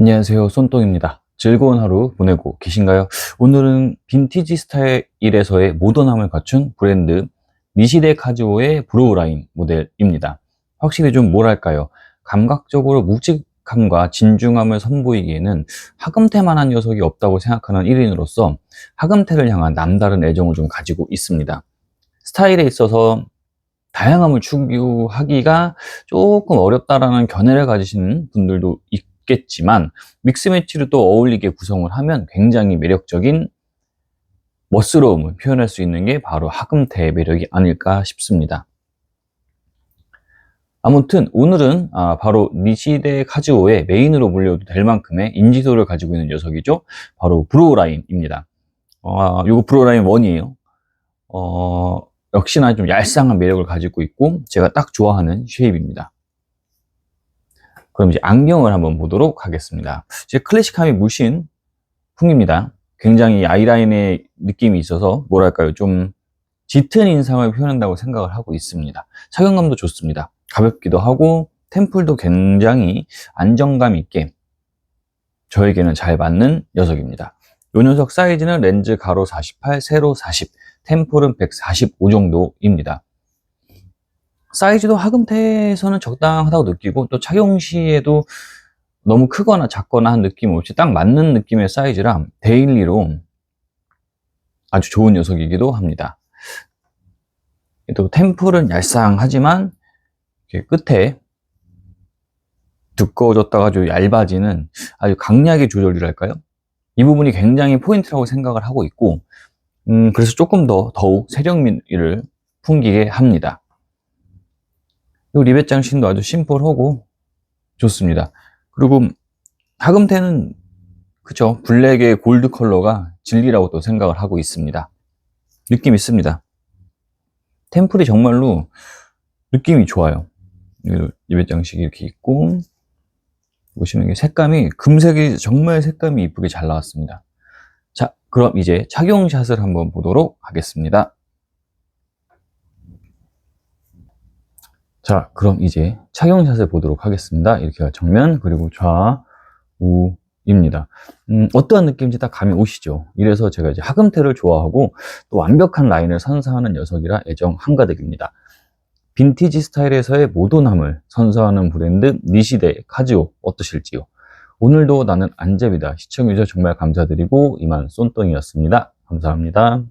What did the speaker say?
안녕하세요. 손똥입니다. 즐거운 하루 보내고 계신가요? 오늘은 빈티지 스타일에서의 모던함을 갖춘 브랜드 니시데 카즈오의 브로우 라인 모델입니다. 확실히 좀 뭐랄까요. 감각적으로 묵직함과 진중함을 선보이기에는 하금테만한 녀석이 없다고 생각하는 1인으로서 하금테를 향한 남다른 애정을 좀 가지고 있습니다. 스타일에 있어서 다양함을 추구하기가 조금 어렵다라는 견해를 가지시는 분들도 있 겠지만 믹스매치를 또 어울리게 구성을 하면 굉장히 매력적인 멋스러움을 표현할 수 있는 게 바로 하금테의 매력이 아닐까 싶습니다. 아무튼 오늘은 아, 바로 니시데 카즈오의 메인으로 불려도 될 만큼의 인지도를 가지고 있는 녀석이죠. 바로 브로우라인입니다. 어, 이거 브로우라인 1이에요. 어, 역시나 좀 얄쌍한 매력을 가지고 있고 제가 딱 좋아하는 쉐입입니다. 그럼 이제 안경을 한번 보도록 하겠습니다. 제 클래식함이 물씬 풍깁니다. 굉장히 아이라인의 느낌이 있어서 뭐랄까요 좀 짙은 인상을 표현한다고 생각을 하고 있습니다. 착용감도 좋습니다. 가볍기도 하고 템플도 굉장히 안정감 있게 저에게는 잘 맞는 녀석입니다. 이 녀석 사이즈는 렌즈 가로 48, 세로 40, 템플은 145 정도입니다. 사이즈도 하금테에서는 적당하다고 느끼고 또 착용 시에도 너무 크거나 작거나 한 느낌 없이 딱 맞는 느낌의 사이즈라 데일리로 아주 좋은 녀석이기도 합니다. 또 템플은 얄쌍하지만 끝에 두꺼워졌다가 아주 얇아지는 아주 강약의 조절이랄까요? 이 부분이 굉장히 포인트라고 생각을 하고 있고 음, 그래서 조금 더 더욱 세련미를 풍기게 합니다. 이 리벳 장신도 아주 심플하고 좋습니다. 그리고 하금테는 그쵸 블랙의 골드 컬러가 진리라고 또 생각을 하고 있습니다. 느낌 있습니다. 템플이 정말로 느낌이 좋아요. 리벳 장식이 이렇게 있고 보시면 이게 색감이 금색이 정말 색감이 이쁘게 잘 나왔습니다. 자, 그럼 이제 착용샷을 한번 보도록 하겠습니다. 자, 그럼 이제 착용샷을 보도록 하겠습니다. 이렇게 정면 그리고 좌우 입니다. 음, 어떠한 느낌인지 딱 감이 오시죠? 이래서 제가 이제 하금테를 좋아하고 또 완벽한 라인을 선사하는 녀석이라 애정 한가득입니다. 빈티지 스타일에서의 모던함을 선사하는 브랜드 니시데 카즈오 어떠실지요? 오늘도 나는 안재비다. 시청해주셔서 정말 감사드리고 이만 쏜똥이었습니다. 감사합니다.